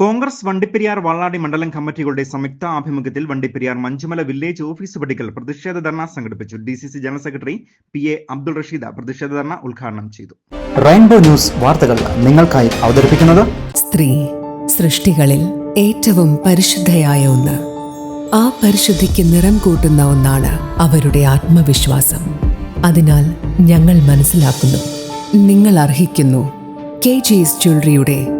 കോൺഗ്രസ് വണ്ടിപ്പെരിയാർ വാളാടി മണ്ഡലം കമ്മിറ്റികളുടെ സംയുക്ത ആഭിമുഖ്യത്തിൽ വണ്ടിപ്പെരിയാർ മഞ്ചുമല വില്ലേജ് ഓഫീസ് പടിക്കൽ പ്രതിഷേധ ധർണ സംഘടിപ്പിച്ചു. D C C general secretary P A Abdul Rasheeda പ്രതിഷേധ ധർണ ഉദ്ഘാടനം ചെയ്തു. റെയിൻബോ ന്യൂസ് വാർത്തകൾ നിങ്ങൾക്കായി അവതരിപ്പിക്കുന്നത് സ്ത്രീ സൃഷ്ടികളിൽ ഏറ്റവും പരിശുദ്ധയായ ഒന്ന്. ആ പരിശുദ്ധിക്ക് നിറം കൂട്ടുന്ന ഒന്നാണ് അവരുടെ ആത്മവിശ്വാസം. അതിനാൽ ഞങ്ങൾ മനസ്സിലാക്കുന്നു. നിങ്ങൾ അർഹിക്കുന്നു. കെ ജിസ് ജ്വല്ലറിയുടെ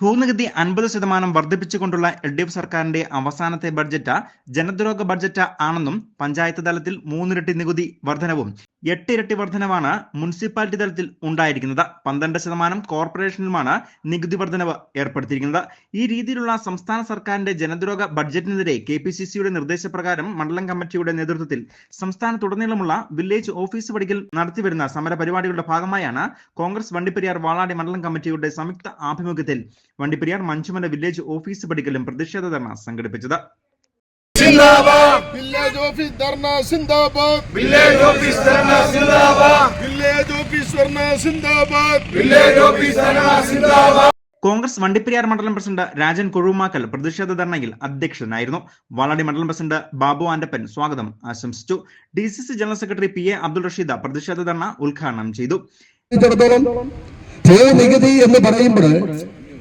ഭൂനികുതി അൻപത് ശതമാനം വർദ്ധിപ്പിച്ചുകൊണ്ടുള്ള എൽ ഡി എഫ് സർക്കാരിന്റെ അവസാനത്തെ ബഡ്ജറ്റ് ജനദ്രോഹ ബഡ്ജറ്റ് ആണെന്നും പഞ്ചായത്ത് തലത്തിൽ മൂന്നിരട്ടി നികുതി വർധനവും എട്ട് ഇരട്ടി വർധനവാണ് മുനിസിപ്പാലിറ്റി തലത്തിൽ ഉണ്ടായിരിക്കുന്നത്. പന്ത്രണ്ട് ശതമാനം കോർപ്പറേഷനിലുമാണ് നികുതി വർധനവ് ഏർപ്പെടുത്തിയിരിക്കുന്നത്. ഈ രീതിയിലുള്ള സംസ്ഥാന സർക്കാരിന്റെ ജനദ്രോഹ ബഡ്ജറ്റിനെതിരെ കെ പി സി സിയുടെ നിർദ്ദേശപ്രകാരം മണ്ഡലം കമ്മിറ്റിയുടെ നേതൃത്വത്തിൽ സംസ്ഥാനത്തുടനീളമുള്ള വില്ലേജ് ഓഫീസ് പടിക്കൽ നടത്തിവരുന്ന സമര പരിപാടികളുടെ ഭാഗമായാണ് കോൺഗ്രസ് വണ്ടിപ്പെരിയാർ വാളാടി മണ്ഡലം കമ്മിറ്റിയുടെ സംയുക്ത ആഭിമുഖ്യത്തിൽ വണ്ടിപ്പെരിയാർ മഞ്ചുമല വില്ലേജ് ഓഫീസ് പടിക്കലും പ്രതിഷേധ ധർണ സംഘടിപ്പിച്ചത്. വില്ലേജ് ഓഫീസ് സിന്ദാബാദ്! വില്ലേജ് ഓഫീസ് സിന്ദാബാദ്! വില്ലേജ് ഓഫീസ് സിന്ദാബാദ്! വില്ലേജ് ഓഫീസ് സിന്ദാബാദ്! കോൺഗ്രസ് വണ്ടിപ്പെരിയാർ മണ്ഡലം പ്രസിഡന്റ് രാജൻ കൊഴുമാക്കൽ പ്രതിഷേധ ധർണയിൽ അധ്യക്ഷനായിരുന്നു. വാളാടി മണ്ഡലം പ്രസിഡന്റ് ബാബു ആന്റപ്പൻ സ്വാഗതം ആശംസിച്ചു. D C C general secretary P A Abdul Rasheeda പ്രതിഷേധ ധർണ ഉദ്ഘാടനം ചെയ്തു. നികുതി എന്ന് പറയുമ്പോൾ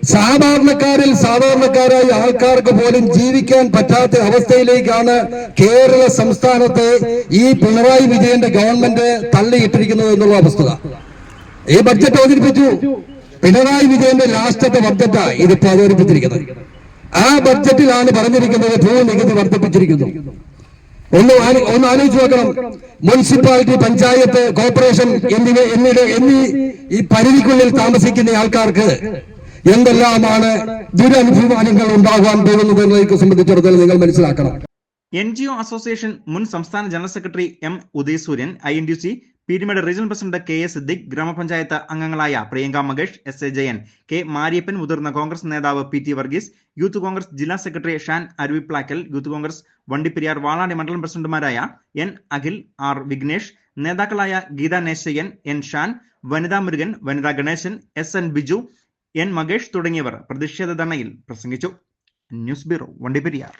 സാധാരണക്കാരിൽ സാധാരണക്കാരായ ആൾക്കാർക്ക് പോലും ജീവിക്കാൻ പറ്റാത്ത അവസ്ഥയിലേക്കാണ് കേരള സംസ്ഥാനത്തെ ഈ പിണറായി വിജയന്റെ ഗവൺമെന്റ് തള്ളിയിട്ടിരിക്കുന്നത് എന്നുള്ള അവസ്ഥ. ഈ ബഡ്ജറ്റ് അവതരിപ്പിച്ചു. പിണറായി വിജയന്റെ ലാസ്റ്റത്തെ ബഡ്ജറ്റാണ് ഇതിപ്പോ അവതരിപ്പിച്ചിരിക്കുന്നത്. ആ ബഡ്ജറ്റിലാണ് പറഞ്ഞിരിക്കുന്നത് ഭൂനികുതി വർദ്ധിപ്പിച്ചിരിക്കുന്നു. ഒന്ന് ഒന്ന് ആലോചിച്ച് നോക്കണം. മുനിസിപ്പാലിറ്റി പഞ്ചായത്ത് കോർപ്പറേഷൻ എന്നിവ എന്നിവ എന്നീ ഈ പരിധിക്കുള്ളിൽ താമസിക്കുന്ന ആൾക്കാർക്ക് എന്തെല്ലാമാണ് ദുരനുഭവങ്ങൾ ഉണ്ടാകാൻ പോകുന്നത് എന്നതിനെ സംബന്ധിച്ചിടത്തോളം നിങ്ങൾ മനസ്സിലാക്കണം. എൻ ജി ഒ അസോസിയേഷൻ മുൻ സംസ്ഥാന general secretary M Udayasooryan I N D C Peermade regional president K A Siddique ഗ്രാമപഞ്ചായത്ത് അംഗങ്ങളായ Priyanka Mahesh S A Jayan K Mariyappan മുതിർന്ന കോൺഗ്രസ് നേതാവ് P T Varghese youth Congress ജില്ലാ സെക്രട്ടറി ഷാൻ അരുവിപ്ലാക്കൽ യൂത്ത് കോൺഗ്രസ് വണ്ടിപ്പെരിയാർ വാളാടി മണ്ഡലം പ്രസിഡന്റുമാരായ N Akhil R Vignesh നേതാക്കളായ ഗീത നേശയ്യൻ എൻ ഷാൻ വനിതാ മുരുകൻ വനിതാ Ganesan S N Biju N Makesh തുടങ്ങിയവർ പ്രതിഷേധ ധർണയിൽ പ്രസംഗിച്ചു. News bureau Vandiperiyar.